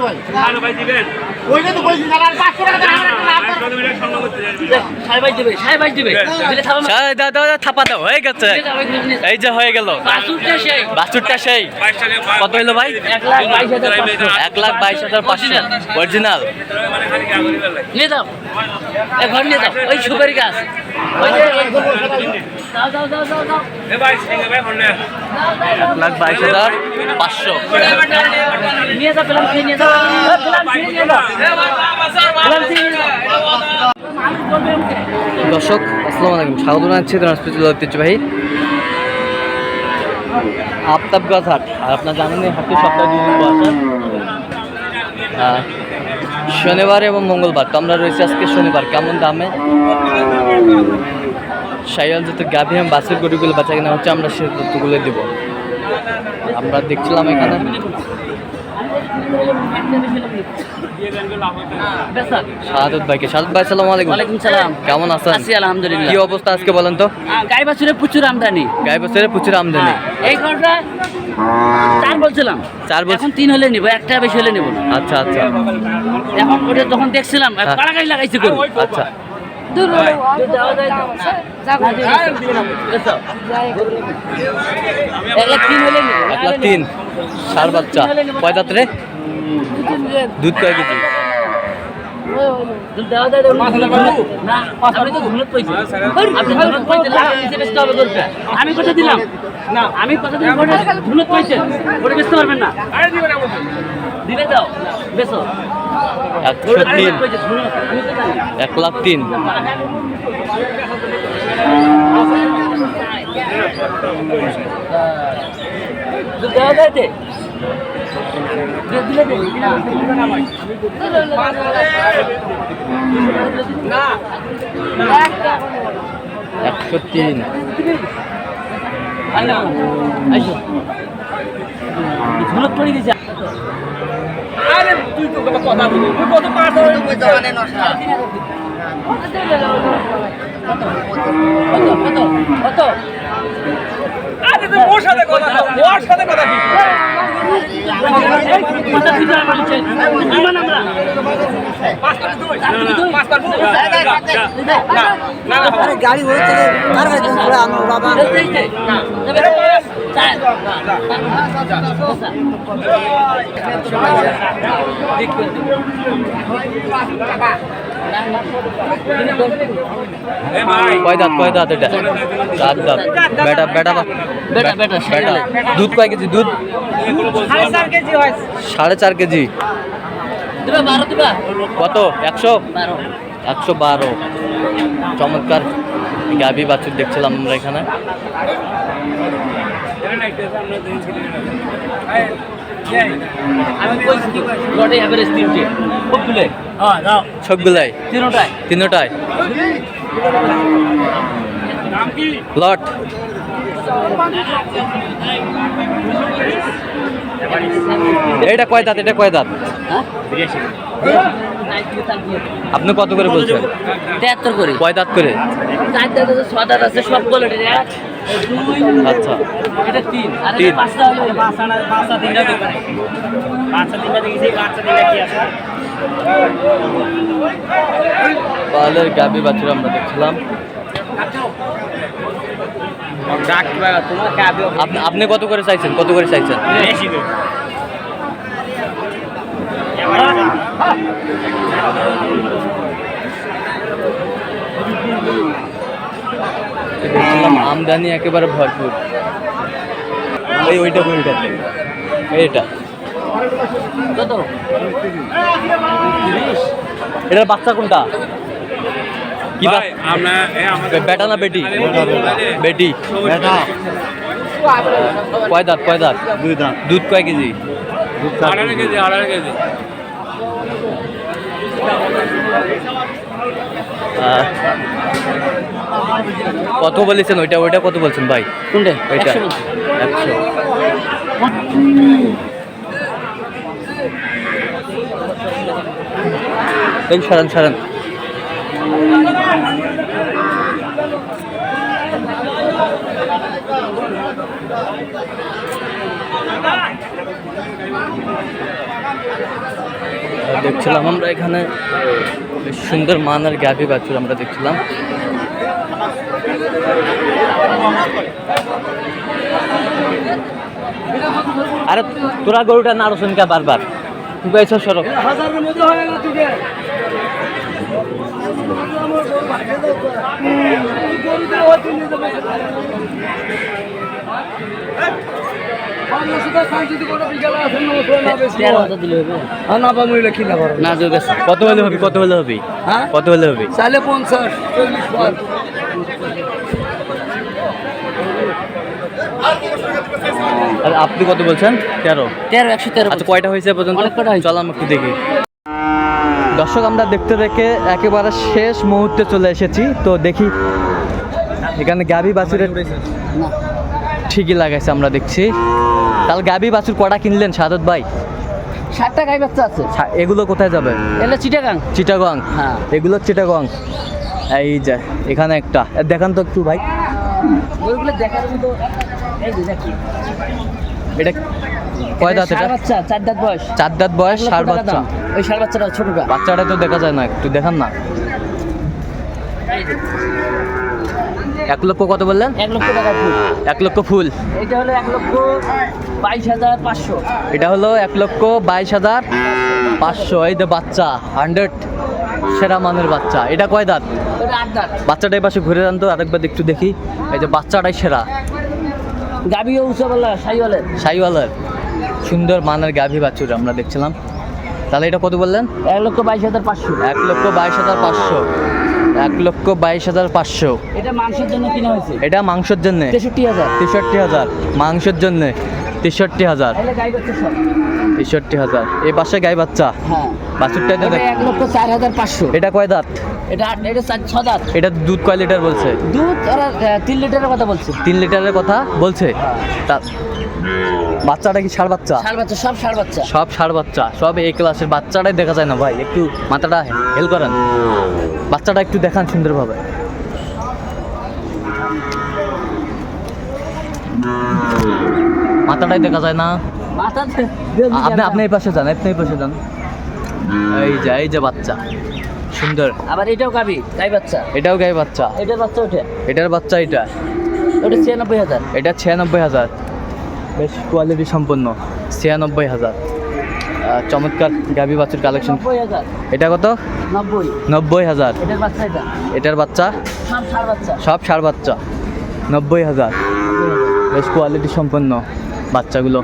ভাই। ভাই দিবেন। ওইটা তো বলছি আর 500 টাকা দাও দাও, থাপা দাও হয়ে গেছে। এই যে হয়ে গেল। বাছুরটা সেই। কত ভাই? এক লাখ বাইশ হাজার পাঁচশো। অরিজিনাল। নিয়ে যাও। ঘর নিয়ে যাও। ওই সুপারি গাছ। এক লাখ বাইশ হাজার পাঁচশো। নিয়ে যাও নিয়ে যাও এ, পেলাম নিয়ে যাও পেলাম নিয়ে যাও মানুষ বলবে আমাকে। দর্শক, আসসালামু আলাইকুম। স্বাগত জানাচ্ছি দিনাজপুর ঐতিহ্যবাহী আফতাবগাছ হাট। আর আপনার জানেন সপ্তাহে দুদিন বসে শনিবার এবং মঙ্গলবার। তো আমরা রয়েছি আজকে শনিবার। কেমন দামে? সাইয়াল যত গাভী বাসের গরুগুলো বাচ্চা কিনা হচ্ছে, আমরা সে তথ্যগুলো দিব। আমরা দেখছিলাম এখানে। বেসা। ভাইকে। শাহাদত ভাই সালাম আলাইকুম। ওয়ালাইকুম সালাম। কেমন আছেন? আছি আলহামদুলিল্লাহ। কি অবস্থা আজকে বলেন তো? গাই বাছুরে প্রচুর আমদানি। গায়ে বছরে প্রচুর আমদানি। এই ঘরটা চার বলছিলাম। চার এখন তিন হলে নিব একটা বেশি হলে নিব আচ্ছা আচ্ছা। এখন ওটা যখন দেখছিলাম হ্যাঁ। কাড়াকাড়ি লাগাইছে আচ্ছা। দূর। বেসো। এক লাখ তিন সার বাচ্চা কয় দুধ কয় কেজি। আমি কথা দিলাম না আমি কথা দিলাম ধুনুত পাইছেন ওটা বেচতে পারবেন না দিলে দাও বেচো একশো তিন ধুনুত পাইছে, ধুনুত। আমি তো জানি। এক যায় তে? আইসো। ধুনুত পড়ে গেছে কত কত কত কথা দিতে আমার ইচ্ছে। ইমান আমরা। গাড়ি হয়েছে আনো বাবা কয় দাঁত কয় দাঁত এটা? দাঁত বেটা বেটা বেটা, বেটা, বেটা দুধ কয় কেজি? দুধ? সাড়ে চার কেজি কত? একশো? একশো বারো। চমৎকার। গাভি বাছুর দেখছিলাম আমরা এখানে। আমি কইছি কি গড়ে এভারেজ তিনটে। খুব তুলে হ্যাঁ দাও। সবগুলাই তিনটায়? তিনোটায়? লট। এটা কয় দাঁত? এটা কয় দাঁত? হ্যাঁ? আপনি কত করে বলছেন? তেহাত্তর করে। কয় দাঁত করে? চার দাঁত আছে ছ দাঁত আছে সব কোয়ালিটির আচ্ছা। এটা তিন। আর তিন। এটা পাঁচটা হলো পাঁচটা তিনটা দোকানে পাঁচটা তিনটা দেখেছি পাঁচটা তিনটা কি আছে? পালের গাভি বাছুর আমরা দেখছিলাম। আপনি আপনি কত করে চাইছেন? কত করে চাইছেন? বেশি আমদানি একেবারে ভরপুর। এই ওইটা ওইটা এইটা। কত এটার বাচ্চা কোনটা? কি বা- ভাই আমরা এ আমাদের বেটা না বেটি? বেটি বেটা। কয় দাঁত কয় দাঁত? দুই দাঁত। দুধ কয় কেজি? আড়াই কেজি আড়াই কেজি। কত বলেছেন ওইটা ওইটা কত বলছেন ভাই? কোনটা? ওইটা। একশো। এই সারান সারান। দেখছিলাম আমরা এখানে। সুন্দর মানের গাভি বাছুর আমরা দেখছিলাম। আরে তোরা গরুটা নাড়ছেন কে বারবার। তুই কত হলে হবে কত হলে হবে? কত হলে হবে পঞ্চাশ আপনি কত বলছেন তেরো তেরো একশো তেরো আচ্ছা কয়টা হয়েছে পর্যন্ত। চল আমরা একটু দেখি দর্শক, আমরা দেখতে দেখে একেবারে শেষ মুহূর্তে চলে এসেছি তো দেখি এখানে গাবি বাছুরের ঠিকই লাগাইছে, আমরা দেখছি তাহলে গাবি বাছুর কটা কিনলেন সাদত ভাই? ষাটটা গাই বাচ্চা আছে। এগুলো কোথায় যাবে? এলে চিটাগাং। চিটাগং? হ্যাঁ। এগুলো চিটাগং। এই যে এখানে একটা। দেখান তো একটু ভাই। ওইগুলো দেখার মতো এই যে দেখি। এটা কয় দাঁত এটা বাচ্চা চার দাঁত বয়স। চার দাঁত বয়স টাকা বাচ্চা। ওই ষাড় বাচ্চাটা ছোটটা। বাচ্চাটা তো দেখা যায় না একটু দেখান না। এক লক্ষ কত বললেন? এক লক্ষ টাকা ফুল। এক লক্ষ ফুল। এটা হলো এক লক্ষ বাইশ হাজার পাঁচশো। এটা হলো এক লক্ষ বাইশ হাজার পাঁচশো। এই যে বাচ্চা হান্ড্রেড সেরা মানের বাচ্চা। এটা কয় দাঁত? ওটা আট দাঁত। বাচ্চাটা পাশে ঘুরে যান তো আরেকবার একটু দেখি। এই যে বাচ্চাটাই সেরা। গাবিও উঁচা বললা সাইওয়ালের। সুন্দর মানের গাভী বাছুর আমরা দেখছিলাম। তাহলে এটা কত বললেন? এক লক্ষ বাইশ হাজার পাঁচশো। এক লক্ষ বাইশ হাজার পাঁচশো। এক লক্ষ বাইশ হাজার পাঁচশো। এটা মাংসের জন্য কিনা হয়েছে? এটা মাংসের জন্যে। তেষট্টি হাজার। তেষট্টি হাজার। মাংসের জন্যে। তেষট্টি হাজার। তেষট্টি হাজার। এই পাশে গাই বাচ্চা। হ্যাঁ। বাছুরটা এক লক্ষ চার হাজার পাঁচশো। এটা কয় দাঁত? এটা এটা ছ দাঁত। এটা দুধ কয় লিটার বলছে? দুধ তিন লিটারের কথা বলছে। তিন লিটারের কথা বলছে? তা বাচ্চাটা কি ষাড় বাচ্চা? ষাড় বাচ্চা সব ষাড় বাচ্চা। সব ষাড় বাচ্চা। সব এই ক্লাসের বাচ্চাটাই দেখা যায় না ভাই। একটু মাথাটা হেল করেন। বাচ্চাটা একটু দেখান সুন্দরভাবে। মাথাটাই দেখা যায় না। আপনি আপনি এই পাশে যান আপনি এই পাশে যান। এই যে এই যে বাচ্চা। সুন্দর। আবার এটাও গাবি গাই বাচ্চা। এটাও গাই বাচ্চা। এটার বাচ্চা ওঠে। এটার বাচ্চা এটা। ওটা ছিয়ানব্বই হাজার। এটা ছিয়ানব্বই হাজার। বেশ কোয়ালিটি সম্পন্ন। ছিয়ানব্বই হাজার। চমৎকার গাভি বাছুর কালেকশন এটা কত? নব্বই। নব্বই হাজার। এটার বাচ্চা সব ষাড় বাচ্চা। নব্বই হাজার। বেশ কোয়ালিটি সম্পন্ন বাচ্চাগুলো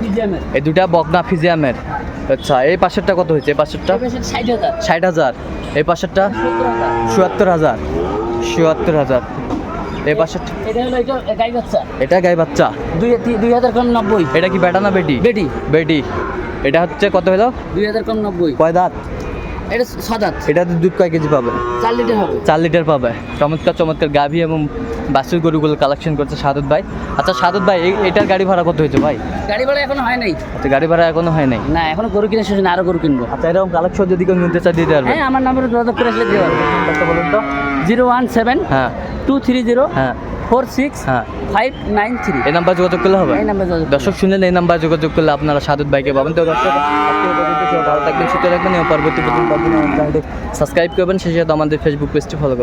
ফিজিয়ামের। এই দুটা বকনা ফিজিয়ামের। আচ্ছা এই পাশেরটা কত হয়েছে? এই পাশেরটা? ষাট হাজার। এই পাশেরটা? চুয়াত্তর হাজার। চুয়াত্তর হাজার। এই পাশেরটা এটা হলো এটা গাই বাচ্চা। এটা গাই বাচ্চা। দুই হাজার কম নব্বই। এটা কি বেটা না বেটি? বেটি। বেটি। এটা হচ্ছে কত হলো? দুই হাজার কম নব্বই। কয় দাঁত? এটা ছদাত এটাতে দুধ কয় কেজি পাবে? চার লিটার হবে। চার লিটার পাবে। চমৎকার চমৎকার। গাভী এবং বাছুর গরুগুলো কালেকশন করছে সাদত ভাই। আচ্ছা সাদত ভাই এটার গাড়ি ভাড়া কত হয়েছে ভাই? গাড়ি ভাড়া এখনও হয় নাই। আচ্ছা গাড়ি ভাড়া এখনও হয় নাই? না এখনও গরু কিনে শেষ আরও গরু কিনবো। আচ্ছা এরকম কালেকশন যদি কেউ নিতে চায় দিতে পারবে। হ্যাঁ আমার নাম্বারে যোগাযোগ করে আসলে দেওয়া কত বলুন তো। জিরো ওয়ান সেভেন হ্যাঁ। টু থ্রি জিরো হ্যাঁ। ফোর সিক্স হ্যাঁ। Five nine three. এই নাম্বার যোগাযোগ করলে হবে? এই নাম্বার যোগাযোগ দর্শক শুনলেন এই নাম্বার যোগাযোগ করলে আপনারা সাদত ভাইকে পাবেন। তো দর্শক। ভালো থাকবেন সুস্থ থাকবেন এবং পরবর্তী পর্যন্ত সাবস্ক্রাইব করবেন। সেই সাথে আমাদের ফেসবুক পেজটি ফলো করবেন।